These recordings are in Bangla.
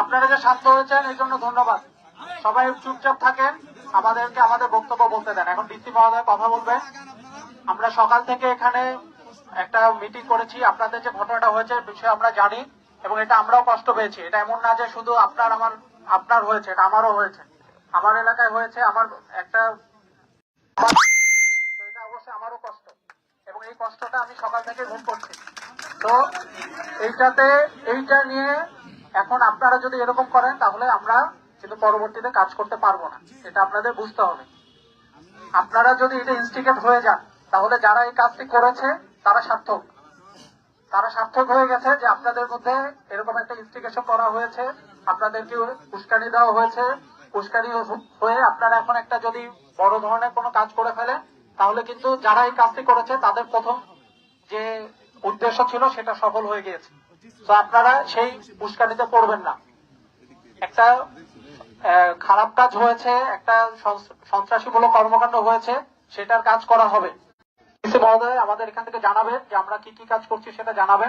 আপনারা যে শান্ত হয়েছেন এই জন্য ধন্যবাদ। সবাই চুপচাপ থাকেন আমাদেরকে আমাদের বক্তব্য বলতে দেন। এখন ডিসি মহোদয় কথা বলবে। আমরা সকাল থেকে এখানে একটা মিটিং করেছি। আপনাদের যে ঘটনাটা হয়েছে বিষয়ে আমরা জানি এবং এটা আমরাও কষ্ট পেয়েছি। এটা এমন না যে শুধু আপনার আমার আপনার হয়েছে এটা আমারও হয়েছে। আমার এলাকায় হয়েছে আমার একটা এটা অবশ্যই আমারও কষ্ট। এবং এই কষ্টটা আমি সকাল থেকে ভোগ করছি। তো এইটাতে এইটা নিয়ে এখন আপনারা যদি এরকম করেন, তাহলে আমরা কিন্তু পরবর্তীতে কাজ করতে পারব না। এটা আপনাদের বুঝতে হবে। আপনারা যদি এটা ইনস্টিগেট হয়ে যান, তাহলে যারা এই কাজটি করেছে, তারা সার্থক। তারা সার্থক হয়ে গেছে যে আপনাদের মধ্যে এরকম একটা ইনস্টিগেশন করা হয়েছে। আপনাদেরকে উস্কানি দেওয়া হয়েছে। উস্কানি হয়ে আপনারা এখন একটা যদি বড় ধরনের কোনো কাজ করে ফেলেন, তাহলে কিন্তু যারা এই কাজটি করেছে, তাদের প্রথম যে উদ্দেশ্য ছিল, সেটা সফল হয়ে গিয়েছে। তো আপনারা সেই উস্কানিতে পড়বেন না। একটা খারাপ কাজ হয়েছে, একটা সন্ত্রাস- সন্ত্রাসীমূলক কর্মকাণ্ড হয়েছে, সেটার কাজ করা হবে। মহোদয়, আমাদের এখান থেকে জানাবেন যে আমরা কি কি কাজ করছি সেটা জানাবেন।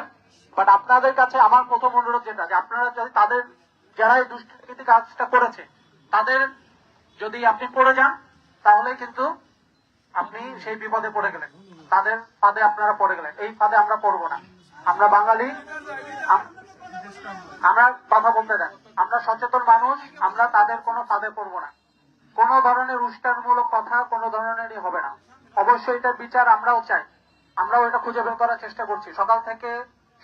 বাট আপনাদের কাছে আমার প্রথম অনুরোধ যেটা, যে আপনারা যদি তাদের, যারা এই দুষ্কৃতি কাজটা করেছে, তাদের যদি আপনি পড়ে যান, তাহলে কিন্তু আপনি সেই বিপদে পড়ে গেলেন। তাদের ফাঁদে আপনারা পড়ে গেলেন। এই ফাঁদে আমরা পড়ব না। আমরা বাঙালি আমরা কথা বলতে দেন। আমরা সচেতন মানুষ, আমরা তাদের কোনো ফাঁদে পড়ব না। কোন ধরনের উস্কানমূলক কথা কোন ধরনেরই হবে না। অবশ্যই এটার বিচার আমরাও চাই। আমরাও এটা খুঁজে বের করার চেষ্টা করছি। সকাল থেকে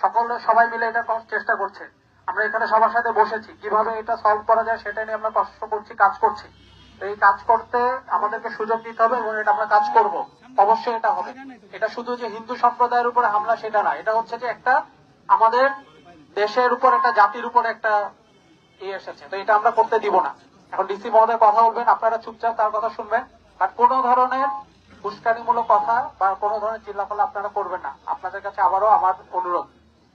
সকলে সবাই মিলে এটা চেষ্টা করছে। আমরা এখানে সবার সাথে বসেছি। কীভাবে এটা সলভ করা যায় সেটা নিয়ে আমরা কষ্ট করছি, কাজ করছি। এই কাজ করতে আমাদেরকে সুযোগ দিতে হবে এবং এটা আমরা কাজ করব। অবশ্যই এটা হবে। এটা শুধু যে হিন্দু সম্প্রদায়ের উপরে হামলা, সেটা না। এটা হচ্ছে যে একটা আমাদের দেশের উপর, একটা জাতির উপর একটা ইয়ে এসেছে। তো এটা আমরা করতে দিব না। এখন ডিসি মহোদয় কথা বলবেন, আপনারা চুপচাপ তার কথা শুনবেন। আর কোনো ধরনের উস্কানিমূলক কথা বা কোনো ধরনের চিল্লাফাল্লা আপনারা করবেন না। আপনাদের কাছে আবারও আমার অনুরোধ।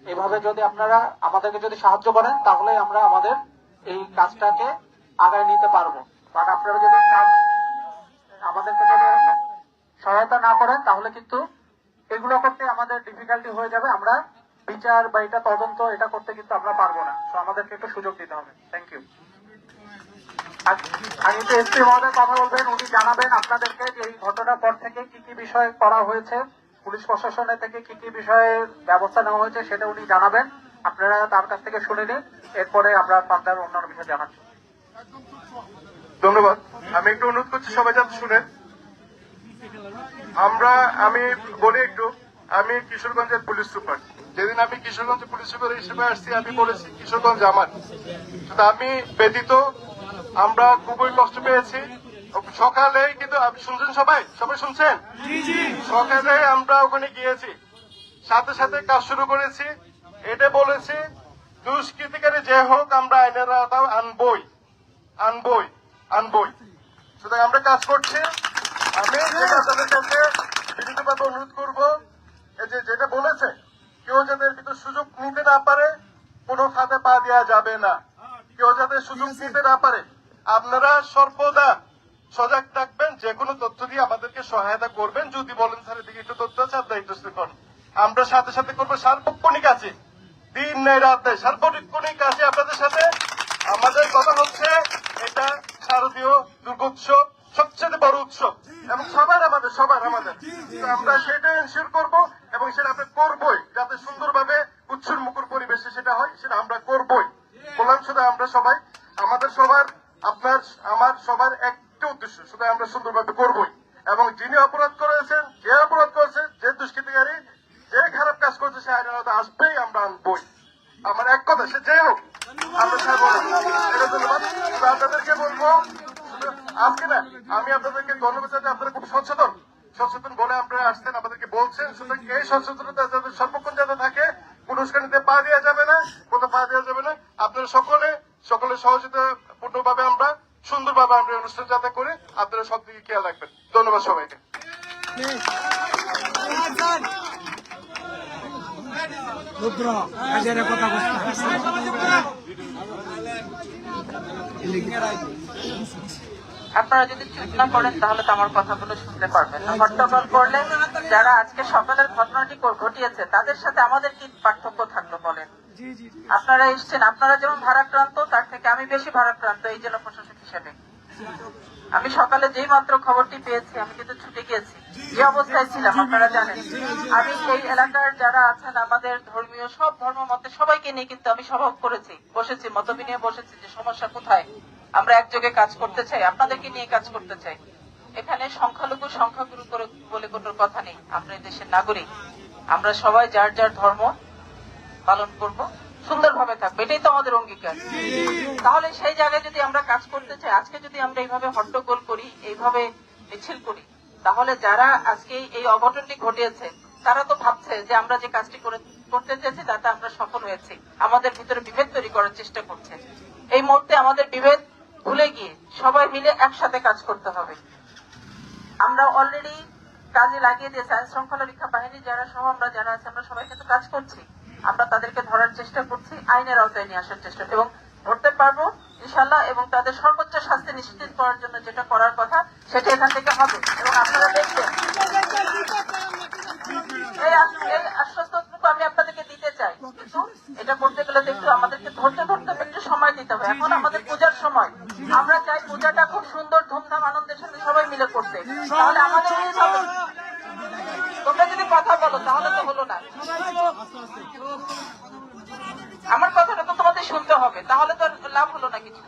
এভাবে যদি আপনারা আমাদেরকে যদি সাহায্য করেন, তাহলে আমরা আমাদের এই কাজটাকে আগায় নিতে পারব। বাট আপনারা যদি কাজ আমাদেরকে যদি সহায়তা না করেন, তাহলে কিন্তু এগুলো করতে আমাদের ডিফিকাল্টি হয়ে যাবে। আমরা বিচার বা এটা তদন্ত, এটা করতে কিন্তু আমরা পারব না। তো আমাদেরকে একটু সুযোগ দিতে হবে। থ্যাংক ইউ আমি তো এসপি মহোদয় কথা বলবেন, উনি জানাবেন আপনাদেরকে যে এই ঘটনার পর থেকে কি কি বিষয় করা হয়েছে, পুলিশ প্রশাসনের থেকে কি কি বিষয়ে ব্যবস্থা নেওয়া হয়েছে সেটা উনি জানাবেন। আপনারা তার কাছ থেকে শুনে নিন, এরপরে আমরা ফার্দার অন্যান্য বিষয় জানাচ্ছি। ধন্যবাদ। আমি একটু অনুরোধ করছি সবাই যাতে শুনে। আমরা আমি বলি একটু আমি কিশোরগঞ্জের পুলিশ সুপার। যেদিন আমি কিশোরগঞ্জ পুলিশ সুপার হিসেবে আসছি আমি বলেছি কিশোরগঞ্জ আমার। আমি ব্যতীত আমরা খুবই কষ্ট পেয়েছি। সকালে কিন্তু আপনি শুনছেন সবাই? সবাই শুনছেন? সকালে আমরা ওখানে গিয়েছি। সাথে সাথে কাজ শুরু করেছি। এটা বলেছি দুষ্কৃতিকারী যে হোক আমরা আইনের আনবই। আনবই। আনবই। সুতরাং আমরা কাজ করছি। আমি তাদের কাছে অনুরোধ করব যে যেটা বলেছে কেউ যাতে ভিতর সুযোগ নিতে না পারে কোনো খাতে পা দেওয়া যাবে না। কেউ যাতে সুযোগ নিতে না পারে আপনারা সর্বদা সজাগ থাকবেন যে কোনো তথ্য দিয়ে আমাদেরকে সহায়তা করবেন। যদি বলেন স্যার এদিকে একটু তথ্য আছে আপনার একটু করেন আমরা সাথে সাথে করব সার্বক্ষণিক আছে। দিন নেই রাত নেই সার্বক্ষণিক আছে আপনাদের সাথে। আমাদের কথা হচ্ছে এটা শারদীয় দুর্গোৎসব, সবচেয়ে বড় উৎসব। এবং সবার আমাদের সবার আমাদের। আমরা সেটা এনশিওর করব এবং সেটা আমরা করবই, যাতে সুন্দরভাবে উৎসর মুখর পরিবেশে সেটা হয়, সেটা আমরা করবই। বললাম শুধু আমরা সবাই, আমাদের সবার, আপনার, আমার সবার একটা উদ্দেশ্য, শুধু আমরা সুন্দরভাবে করবই। এবং যিনি অপরাধ করেছেন, যে অপরাধ করেছে, যে দুষ্কৃতিকারী, যে খারাপ কাজ করছে, সে আইনের আসবেই, আমরা আনবই। আমার এক কথা, সে যে হোক এটা ধন্যবাদ। আপনাদেরকে বলব, আজকে না, আমি আপনাদেরকে ধন্যবাদ জানাই। আপনারা সচেতন। সচেতন বলে আপনারা আসছেন, আমাদেরকে বলছেন। সুতরাং এই সচেতনতা যাতে সর্বক্ষণ যাতে থাকে পুরস্কার নিতে পা দেওয়া যাবে না, কোনো পা দেওয়া যাবে না। আপনারা সকলে সকলে সহযোগিতা আমরা, সুন্দরভাবে আমরা অনুষ্ঠান যাতে করে। আপনারা সব খেয়াল রাখবেন। ধন্যবাদ সবাইকে। রুদ্র কাজের কথা আপনারা যদি চুপ না করেন তাহলে তো আমার কথাগুলো শুনতে পারবেন না। হট্টগোল করলে যারা আজকে সকালের ঘটনাটি ঘটিয়েছে তাদের সাথে আমাদের কি পার্থক্য থাকল বলেন। আপনারা এসছেন আপনারা যেমন ভারাক্রান্ত তার থেকে আমি বেশি ভারাক্রান্ত এই জেলা প্রশাসক হিসেবে। আমি সকালে যেই মাত্র খবরটি পেয়েছি, আমি কিন্তু ছুটে গিয়েছি। যে অবস্থায় ছিলাম, আপনারা জানেন। আমি এই এলাকার যারা আছেন, আমাদের ধর্মীয় সব ধর্ম মতে সবাইকে নিয়ে কিন্তু আমি সভা করেছি, বসেছি, মত বিনিয়ে বসেছি যে সমস্যা কোথায়? আমরা একযোগে কাজ করতে চাই, আপনাদেরকে নিয়ে কাজ করতে চাই। এখানে সংখ্যালঘু, সংখ্যাগুরু করে বলে কোনো কথা নেই। এই দেশের নাগরিক। আমরা সবাই যার যার ধর্ম পালন করব। সুন্দরভাবে থাকবে। এটাই তো আমাদের অঙ্গীকার। তাহলে সেই জায়গায় যদি আমরা কাজ করতে চাই আজকে যদি আমরা এইভাবে হট্টগোল করি এইভাবে মিছিল করি তাহলে যারা আজকে এই অঘটনটি ঘটিয়েছে তারা তো ভাবছে যে আমরা যে কাজটি করতে চেয়েছি তাতে আমরা সফল হয়েছি। আমাদের ভিতরে বিভেদ তৈরি করার চেষ্টা করছে। এই মুহূর্তে আমাদের বিভেদ ভুলে গিয়ে সবাই মিলে একসাথে কাজ করতে হবে। আমরা অলরেডি কাজে লাগিয়ে দিয়েছি। আইন শৃঙ্খলা রক্ষা বাহিনী যারা সহ আমরা যারা আছে আমরা সবাই কিন্তু কাজ করছি। আমরা তাদেরকে ধরার চেষ্টা করছি, আইনের আওতায় নিয়ে আসার চেষ্টা এবং ধরতে পারব ইনশাল্লাহ এবং তাদের সর্বোচ্চ শাস্তি নিশ্চিত করার জন্য যেটা করার কথা, সেটা এখান থেকে হবে। এবং আপনারা দেখবেন, এই আশ্বস্তটুকু আমি আপনাদেরকে দিতে চাই। কিন্তু এটা করতে গেলে তো একটু আমাদেরকে ধরতে ধরতে একটু সময় দিতে হবে। এখন আমাদের পূজার সময়। আমরা চাই পূজাটা খুব সুন্দর, ধুমধাম, আনন্দের সাথে সবাই মিলে করতে। তাহলে আমাদের তোমরা যদি কথা বলো, তাহলে তো হলো না। আমার কথাটা তো তোমাদের শুনতে হবে, তাহলে তো লাভ হলো না কিছু।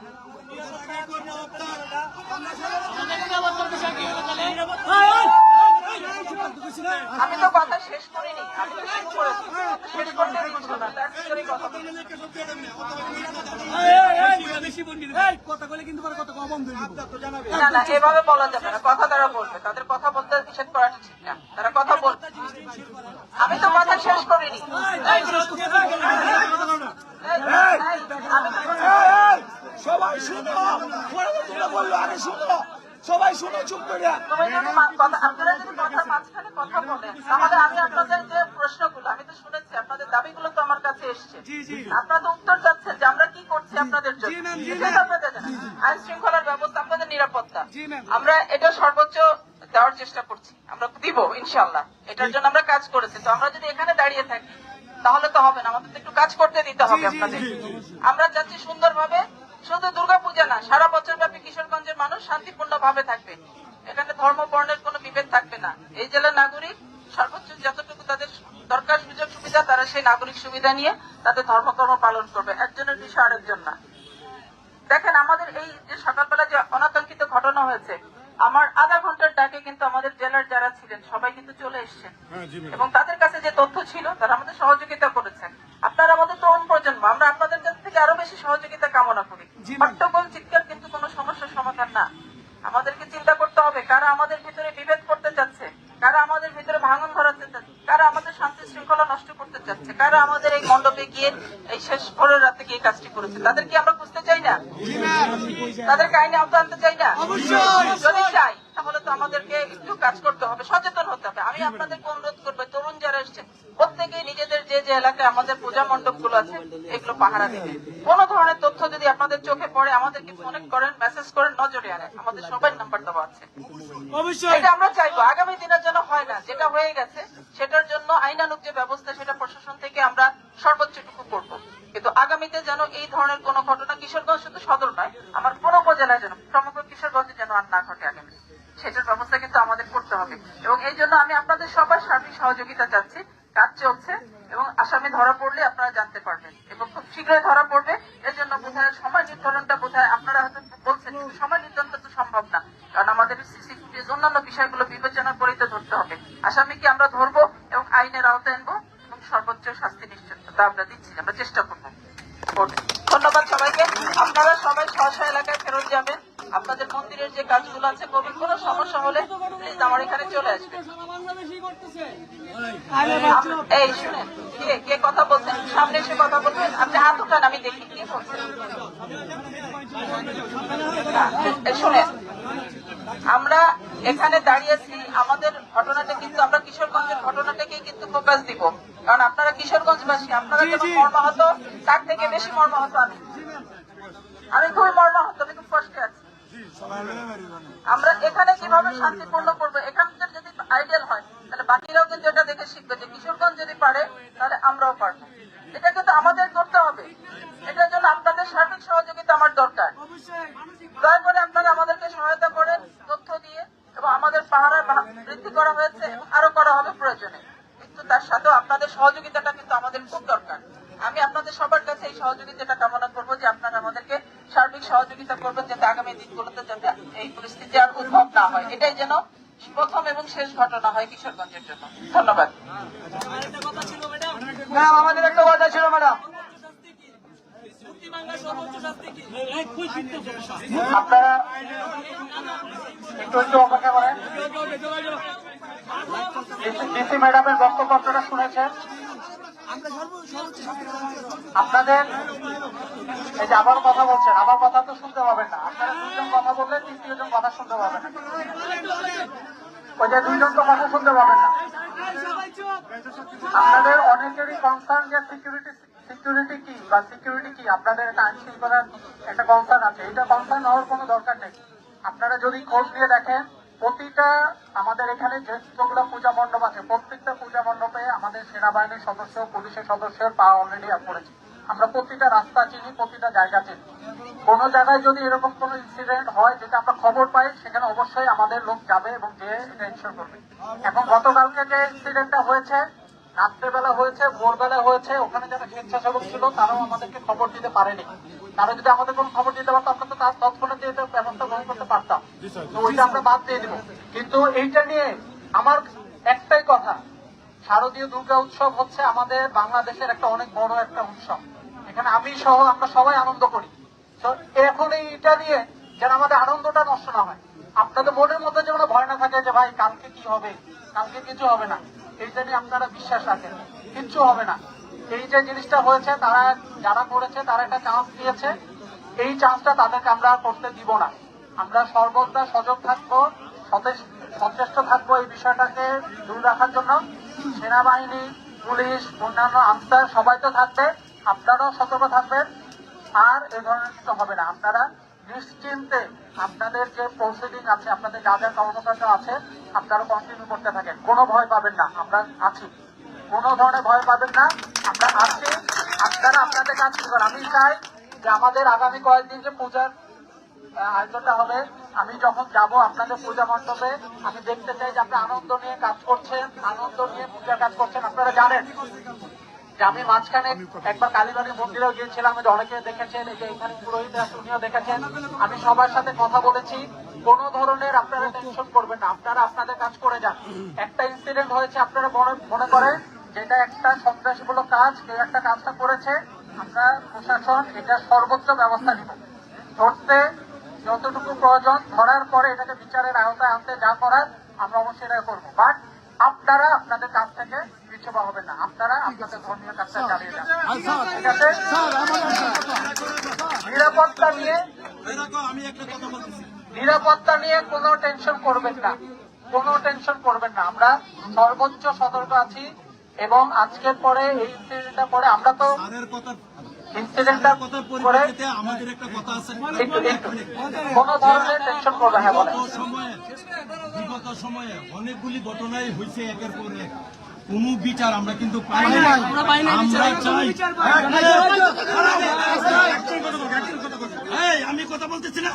এভাবে বলা যাবে না, কথা তারা বলবে, তাদের কথা বলতে নিষেধ করাটা ঠিক না, তারা কথা বলবে। আমি তো কথা শেষ করিনি। সবাই শুনো, পরে তো তোমরা বলল আগে শুনো। সবাই শুনো চুপ করে যদি কথা- আপনারা যদি কথার মাঝখানে কথা বলেন তাহলে আমি আপনাদের যে প্রশ্নগুলো আমি তো শুনেছি আপনাদের দাবিগুলো তো আমার কাছে এসছে। আপনারা তো উত্তর চাচ্ছেন যে আমরা কি করছি আপনাদের জন্য। আইন শৃঙ্খলার ব্যবস্থা আপনাদের নিরাপত্তা। আমরা এটা সর্বোচ্চ দেওয়ার চেষ্টা করছি। আমরা দিব ইনশাল্লাহ এটার জন্য আমরা কাজ করেছি। তো আমরা যদি এখানে দাঁড়িয়ে থাকি তাহলে তো হবে না। আমাদের একটু কাজ করতে দিতে হবে আপনাদের। আমরা চাচ্ছি সুন্দরভাবে। শুধু দুর্গাপূজা না সারা বছর ব্যাপী কিশোরগঞ্জের মানুষ শান্তিপূর্ণ ভাবে থাকবে। এখানে ধর্ম বর্ণের কোনো বিভেদ থাকবে না। এই জেলার নাগরিক সর্বোচ্চ যতটুকু তাদের দরকার সুযোগ সুবিধা তারা সেই নাগরিক সুবিধা নিয়ে তাদের ধর্মকর্ম পালন করবে। একজনের বিষয় আরেকজন না। দেখেন আমাদের এই যে সকালবেলা যে অনাকাঙ্ক্ষিত ঘটনা হয়েছে আমার আধা ঘণ্টার ডাকে কিন্তু আমাদের জেলার যারা ছিলেন সবাই কিন্তু চলে এসছেন। এবং তাদের কাছে যে তথ্য ছিল তারা আমাদের সহযোগিতা করেছেন। আপনারা আমাদের তরুণ প্রজন্ম আমরা আপনাদের থেকে আরও বেশি সহযোগিতা কামনা করি। হট্টগোল চিৎকার কিন্তু কোনো সমস্যার সমাধান না। আমাদেরকে চিন্তা করতে হবে কারা আমাদের ভিতরে বিভেদ করতে চাচ্ছে? কারা আমাদের ভিতরে ভাঙন ধরাতে চাচ্ছে? কারা আমাদের শান্তি শৃঙ্খলা নষ্ট করতে চাচ্ছে? কারা আমাদের এই মণ্ডপে গিয়ে এই শেষ ভোরের রাতে গিয়ে কাজটি করেছে? তাদেরকে আমরা বুঝতে চাই না? তাদের আইনে আওতা আনতে চাই না? যদি চাই তাহলে তো আমাদেরকে একটু কাজ করতে হবে সচেতন হতে হবে। আমি আপনাদেরকে অনুরোধ করব তরুণ যারা এসছেন প্রত্যেকেই নিজেদের যে যে এলাকায় আমাদের পূজা মণ্ডপগুলো আছে এগুলো পাহারা দেবে। কোন ধরনের তথ্য যদি আপনাদের চোখে পড়ে আমাদেরকে ফোন করেন মেসেজ করেন নজরে আনেন। আমাদের সবাই নাম্বার দেওয়া আছে। এটা আমরা চাইব। আগামী দিনের জন্য হয় না। যেটা হয়ে গেছে সেটার জন্য আইনানুক যে ব্যবস্থা সেটা প্রশাসন থেকে আমরা সর্বোচ্চটুকু করব। কিন্তু আগামীতে যেন এই ধরনের কোনো ঘটনা কিশোরগঞ্জ শুধু সদর নয় আমার পুরো উপজেলায় যেন সমগ্র কিশোরগঞ্জে যেন আর না ঘটে আগামী সেটার ব্যবস্থা কিন্তু আমাদের করতে হবে। এবং এই জন্য আমি আপনাদের সবার সার্বিক সহযোগিতা চাচ্ছি। কাজ চলছে এবং আসামি ধরা পড়লে আপনারা জানতে পারবেন। এবং খুব শীঘ্রই ধরা পড়বে। এর জন্য বোধহয় সময় নির্ধারণটা বোধহয় আপনারা হয়তো বলছেন কিন্তু সময় নির্ধারণটা তো সম্ভব না। কারণ আমাদের সিসি ফুটেজ অন্যান্য বিষয়গুলো বিবেচনা করে তো ধরতে হবে। আসামিকে আমরা ধরবো এবং আইনের আওতায় আনব এবং সর্বোচ্চ শাস্তি নিশ্চিত আমরা দিচ্ছি আমরা চেষ্টা করব। ধন্যবাদ সবাইকে। আপনারা সবাই স্ব এলাকায় ফেরত যাবেন। আপনাদের মন্দিরের যে কাজগুলো আছে কোভিড কোনো সমস্যা হলে প্লিজ আমার এখানে চলে আসবেন। আম- এই শুনেন কে কে কথা বলছেন? সামনে এসে কথা বলবেন আপনি হাত উঠান আমি দেখি কে বলছেন না, এই শুনেন আমরা এখানে দাঁড়িয়েছি আমাদের ঘটনাটা কিন্তু আমরা কিশোরগঞ্জের ঘটনাটাকেই কিন্তু ফোকাস দিব। কারণ আপনারা কিশোরগঞ্জবাসী আপনারা যেমন মর্মাহত তার থেকে বেশি মর্মাহত আমি। আমি খুবই মর্মাহত আমি খুব কষ্টে আছি। আমরা এখানে কীভাবে শান্তিপূর্ণ করব? এখানকার যদি আইডিয়াল হয় তাহলে বাকিরাও কিন্তু এটা দেখে শিখবে যে কিশোরগঞ্জ যদি পারে তাহলে আমরাও পারব। এটা কিন্তু আমাদের করতে হবে। এটার জন্য আপনাদের সার্বিক সহযোগিতা আমার দরকার দয়া করে আপনারা আমাদেরকে সহায়তা করেন তথ্য দিয়ে এবং আমাদের পাহারা বা- বৃদ্ধি করা হয়েছে এবং আরও করা হবে প্রয়োজনে। কিন্তু তার সাথেও আপনাদের সহযোগিতাটা কিন্তু আমাদের খুব দরকার। আমি আপনাদের সবার কাছে এই সহযোগিতাটা কামনা করব যে আপনারা আমাদেরকে সার্বিক সহযোগিতা করবেন যাতে আগামী দিনগুলোতে যাতে এই পরিস্থিতি আর উদ্ভব না হয়। এটাই যেন প্রথম এবং শেষ ঘটনা হয় কিশোরগঞ্জের জন্য। ধন্যবাদ। ম্যাম আমাদের একটা কথা ছিল ম্যাডাম। আপনারা একটু একটু অপেক্ষা ম্যাডামের বক্তব্য আপনারা শুনেছেন। আপনাদের এই যে আবার কথা বলছেন আমার কথা তো শুনতে পাবেন না। আপনারা দুজন কথা বললে তৃতীয় কথা শুনতে পাবেন না। ওই যে দুইজন তো কথা শুনতে পাবেন না। আপনাদের অনেকেরই কনসার্ন যে সিকিউরিটি সিকিউরিটি কি বা সিকিউরিটি কি? আপনাদের একটা আইন শৃঙ্খলার একটা কনসার্ন আছে। এটা কনসার্ন হওয়ার কোনো দরকার নেই। আপনারা যদি খোঁজ দিয়ে দেখেন, প্রতিটা আমাদের এখানে যে যতগুলো পূজা মণ্ডপ আছে, প্রত্যেকটা পূজা মণ্ডপে আমাদের সেনাবাহিনীর সদস্য, পুলিশের সদস্যের পা অলরেডি পড়েছে আমরা প্রতিটা রাস্তা চিনি, প্রতিটা জায়গা চিনি। কোন জায়গায় যদি এরকম কোন ইনসিডেন্ট হয় যেটা আমরা খবর পাই, সেখানে অবশ্যই আমাদের লোক যাবে এবং যে এটা করবে। এখন গতকালকে যে ইনসিডেন্টটা হয়েছে, রাত্রেবেলা হয়েছে, ভোরবেলা হয়েছে, ওখানে যারা স্বেচ্ছাসেবক ছিল, তারাও আমাদেরকে খবর দিতে পারেনি। তারা যদি আমাদের কোনো খবর দিতে পারতো আমরা তো তার তৎক্ষণাৎ এটা ব্যবস্থা গ্রহণ করতে পারতাম। তো ওইটা আমরা বাদ দিয়ে দিব। কিন্তু এইটা নিয়ে আমার একটাই কথা শারদীয় দুর্গা উৎসব হচ্ছে আমাদের বাংলাদেশের একটা অনেক বড় একটা উৎসব। এখানে আমি সহ আমরা সবাই আনন্দ করি। তো এখন এইটা নিয়ে যেন আমাদের আনন্দটা নষ্ট না হয়। আপনাদের মনের মধ্যে যেন ভয় না থাকে যে ভাই কালকে কি হবে? কালকে কিছু হবে না। এইটা নিয়ে আপনারা বিশ্বাস রাখেন। কিচ্ছু হবে না। এই যে জিনিসটা হয়েছে, তারা যারা করেছে, তারা একটা চান্স দিয়েছে। এই চান্সটা তাদেরকে আমরা করতে দিব না। আমরা সর্বদা সজাগ থাকব সচেষ্ট থাকব এই বিষয়টাকে দূর রাখার জন্য। সেনাবাহিনী, পুলিশ, অন্যান্য আনসার সবাই তো থাকবে, আপনারাও সতর্ক থাকবেন। আর এ ধরনের কিছু হবে না। আপনারা নিশ্চিন্তে আপনাদের যে প্রসিডিং আছে, আপনাদের যা যা কর্মকাণ্ড আছে, আপনারা কন্টিনিউ করতে থাকেন। কোনো ভয় পাবেন না। আমরা আছি। কোনো ধরনের ভয় পাবেন না। আমরা আছি আপনারা আপনাদের কাজ করবেন আমি চাই যে আমাদের আগামী কয়েকদিন যে পূজার আয়োজনটা হবে, আমি যখন যাব আপনাদের পূজা মণ্ডপে, আমি দেখতে চাই যে আপনি আনন্দ নিয়ে কাজ করছেন, আনন্দ নিয়ে পূজা কাজ করছেন, আপনারা জানেন যে আমি মাঝখানে একবার কালীবাড়ি মন্দিরেও গিয়েছিলাম যে অনেকে দেখেছেন, এই যে এখানে পুরোহিত উনিও দেখেছেন। আমি সবার সাথে কথা বলেছি, কোন ধরনের আপনারা টেনশন করবেন না, আপনারা আপনাদের কাজ করে যান। একটা ইনসিডেন্ট হয়েছে, আপনারা মনে- মনে করেন যেটা একটা সন্ত্রাসীমূলক কাজ কেউ একটা কাজটা করেছে আমরা প্রশাসন এটা সর্বোচ্চ ব্যবস্থা নিব। ধরতে যতটুকু প্রয়োজন ধরার পরে এটাকে বিচারের আওতায় আনতে যা করার আমরা অবশ্যই এটা করব। বাট আপনারা আপনাদের কাজ থেকে পিছুপা হবেন না। আপনারা আপনাদের ধর্মীয় কাজটা চালিয়ে যান। ঠিক আছে? নিরাপত্তা নিয়ে নিরাপত্তা নিয়ে কোনো টেনশন করবেন না। কোনো টেনশন করবেন না। আমরা সর্বোচ্চ সতর্ক আছি। এবং আজকের পরে এই ইনসিডেন্টটা পরে আমরা তো ইনসিডেন্টটা কথার আমাদের একটা কথা আছে একটু একটু ধরনের টেনশন করবে হ্যাঁ বলেন বিগত সময়ে অনেকগুলি ঘটনাই হয়েছে একের পর এক কোনো বিচার আমরা কিন্তু পাই নাই আমরা চাই আমি কথা বলতেছি না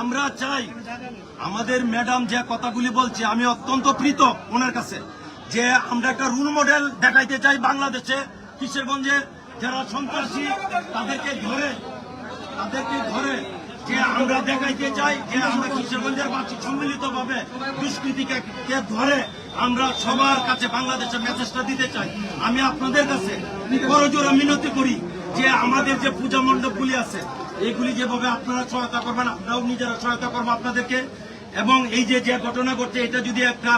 আমরা চাই আমাদের ম্যাডাম যে কথাগুলি বলছে আমি অত্যন্ত প্রীত ওনার কাছে যে আমরা একটা রুল মডেল দেখাইতে চাই বাংলাদেশে, কিশোরগঞ্জে যারা সন্ত্রাসী, তাদেরকে ধরে তাদেরকে ধরে যে আমরা দেখাইতে চাই যে আমরা কিশোরগঞ্জের সম্মিলিত ভাবে দুষ্কৃতিকে ধরে আমরা সবার কাছে বাংলাদেশের মেসেজটা দিতে চাই। আমি আপনাদের কাছে করজোড়া মিনতি করি যে আমাদের যে পূজা মণ্ডপগুলি আছে এইগুলি যেভাবে আপনারা সহায়তা করবেন, আমরাও নিজেরা সহায়তা করব আপনাদেরকে। এবং এই যে যে ঘটনা ঘটছে, এটা যদি একটা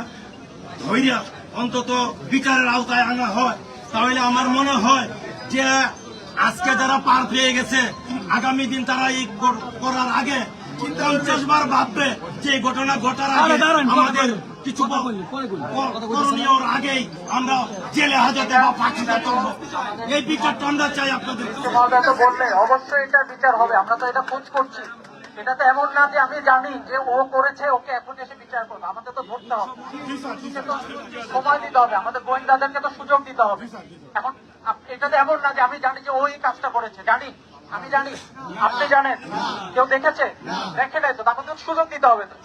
ধৈর্য অন্তত বিচারের আওতায় আনা হয়। তাহলে আমার মনে হয় যে আজকে যারা পার পেয়ে গেছে আগামী দিন তারা এই করার আগে পঞ্চাশ বার ভাববে যে এই ঘটনা ঘটার আগে আমাদের কিছু ক- করণীয়র আগেই আমরা জেলে হাজতে বা ফাঁসিতে করব এই বিচারটা আমরা চাই আপনাদের অবশ্যই এটা বিচার হবে আমরা তো এটা খোঁজ করছি। এটা তো এমন না যে আমি জানি যে ও করেছে, ওকে এখন এসে বিচার করব। আমাদের তো ধরতে হবে। সময় দিতে হবে। আমাদের গোয়েন্দাদেরকে তো সুযোগ দিতে হবে। এখন এটা তো এমন না যে আমি জানি যে ও এই কাজটা করেছে। জানি। আমি জানি। আপনি জানেন। কেউ দেখেছে? দেখে নাই তো? তাকে তো সুযোগ দিতে হবে। তো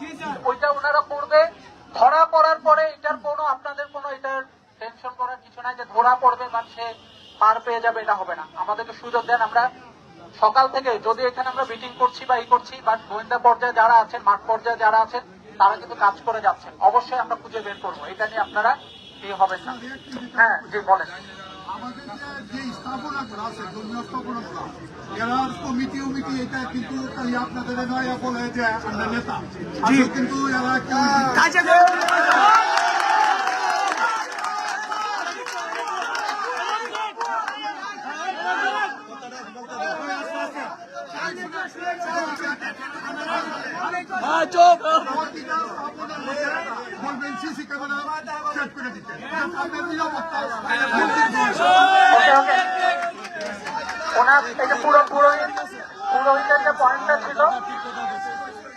ওইটা ওনারা করবে। ধরা পড়ার পরে এটার কোনো, আপনাদের কোনো এটার টেনশন করার কিছু নাই যে ধরা পড়বে বা সে পার পেয়ে যাবে, এটা হবে না। আমাদেরকে সুযোগ দেন। আমরা সকাল থেকে যদি এখানে আমরা মিটিং করছি বা ই করছি বা গোয়েন্দা পর্যায়ে যারা আছেন মাঠ পর্যায়ে যারা আছেন তারা কিন্তু কাজ করে যাচ্ছেন। অবশ্যই আমরা খুঁজে বের করব। এটা নিয়ে আপনারা ইয়ে হবেন না। হ্যাঁ জি বলেন। আমাদের যে স্থাপনাগুলো আছে ধর্মীয় স্থাপনাগুলো এরা কমিটি উমিটি এটা কিন্তু আপনাদের নয় বলে যে আমরা নেতা। কিন্তু এরা কাজে মধ্যে বলবেন পুরো পুরোহিত, পুরোহিতের পয়েন্টটা ছিল,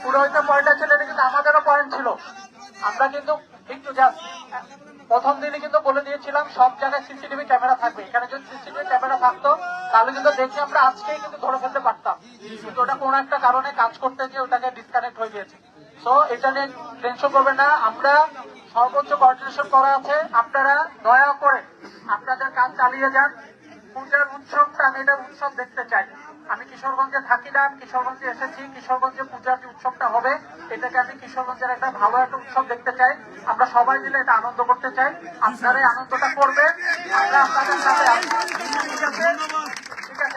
পুরোহিতের পয়েন্টটা ছিল, এটা কিন্তু আমাদেরও পয়েন্ট ছিল। আমরা কিন্তু, একটু জাস্ট প্রথম দিনে কিন্তু বলে দিয়েছিলাম, সব জায়গায় সিসিটিভি ক্যামেরা থাকবে। এখানে যদি সিসিটিভি ক্যামেরা থাকতো, তাহলে কিন্তু দেখে আমরা আজকেই কিন্তু ধরে ফেলতে পারতাম। কিন্তু ওটা কোনো একটা কারণে কাজ করতে গিয়ে ওটাকে ডিসকানেক্ট হয়ে গিয়েছে। সো এটা নিয়ে টেনশন করবেন না। আমরা সর্বোচ্চ কোঅর্ডিনেশন করা আছে। আপনারা দয়া করে আপনাদের কাজ চালিয়ে যান। পূজার উৎসবটা আমি এটা উৎসব দেখতে চাই। আমি কিশোরগঞ্জে থাকি না কিশোরগঞ্জে এসেছি কিশোরগঞ্জে পূজার যে উৎসবটা হবে এটাকে আমি কিশোরগঞ্জের একটা ভালো একটা উৎসব দেখতে চাই। আমরা সবাই মিলে এটা আনন্দ করতে চাই। আপনারা আনন্দটা করবেন। আমরা আপনাদের সাথে ঠিক আছে?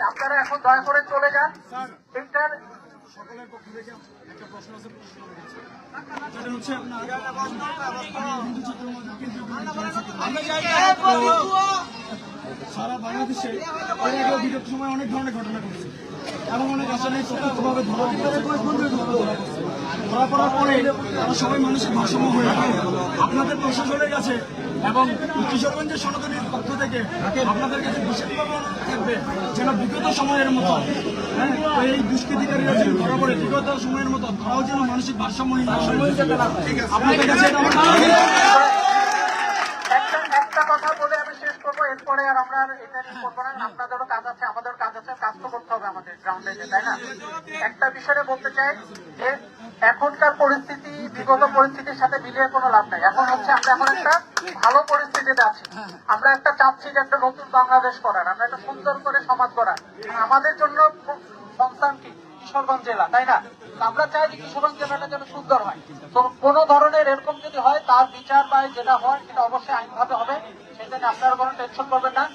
আপনারা এখন দয়া করে চলে যান। এটার হচ্ছে আপনার সারা বাংলাদেশে এর আগেও বিগত সময় অনেক ধরনের ঘটনা ঘটছে এবং অনেক আসলে ধরা ধরা পড়ার পরে তারা সবাই মানুষের ভারসাম্য হয়ে আপনাদের প্রশাসনের কাছে এবং কিশোরগঞ্জের সনাতনীর পক্ষ থেকে আপনাদের কাছে বিশেষভাবে থাকবে যেন বিগত সময়ের মতো হ্যাঁ, এই দুষ্কৃতিকারীরা যেন ধরা পড়ে বিগত সময়ের মতো তারাও যেন মানসিক ভারসাম্যহীন আপনাদের কাছে এটা আমার দাবি। একটা একটা কথা বলে আমি শেষ এরপরে আর আমরা এটা করব না। আপনাদেরও কাজ আছে, আমাদেরও কাজ আছে কাজ তো করতে হবে আমাদের গ্রাউন্ডে তাই না? একটা বিষয়ে বলতে চাই যে, এখনকার পরিস্থিতি, বিগত পরিস্থিতির সাথে মিলিয়ে কোনো লাভ নাই। এখন হচ্ছে আমরা এখন একটা ভালো পরিস্থিতিতে আছি। আমরা একটা চাচ্ছি যে একটা নতুন বাংলাদেশ করার, আমরা একটা সুন্দর করে সমাজ করার আমাদের জন্য সন্তান কি? কিশোরগঞ্জ জেলা, তাই না? আমরা চাই যে কিশোরগঞ্জ জেলাটা যেন সুন্দর হয়। তো কোনো ধরনের এরকম যদি হয়, তার বিচার বা যেটা হয়, সেটা অবশ্যই আইনভাবে হবে। নিয়ে আপনারা কোনো টেনশন করবেন না।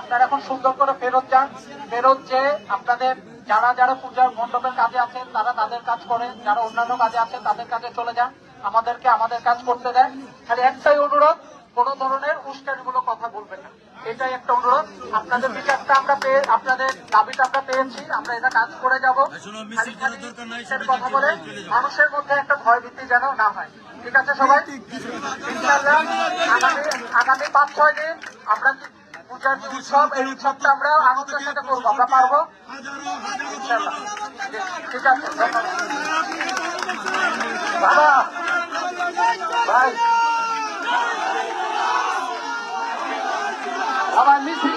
আপনারা এখন সুন্দর করে ফেরত যান। ফেরত যে আপনাদের যারা যারা পূজার মণ্ডপের কাজে আছেন, তারা তাদের কাজ করেন। যারা অন্যান্য কাজে আছেন, তাদের কাজে চলে যান। আমাদেরকে আমাদের কাজ করতে দেন। খালি একটাই অনুরোধ কোনো ধরনের উস্কানিমূলক কথা বলবেন না। এটাই একটা অনুরোধ। আপনাদের বিচারটা আমরা পেয়ে আপনাদের দাবিটা আমরা পেয়েছি। আমরা এটা কাজ করে যাব। কথা বলে মানুষের মধ্যে একটা ভয় ভীতি যেন না হয়। ঠিক আছে সবাই? আগামী আগামী পাঁচ ছয় দিন আমরা পূজার যে উৎসব এই উৎসবটা আমরা আনন্দের সাথে করব। আমরা পারব? ঠিক আছে বাবা। ভাই। বাবা মিছিল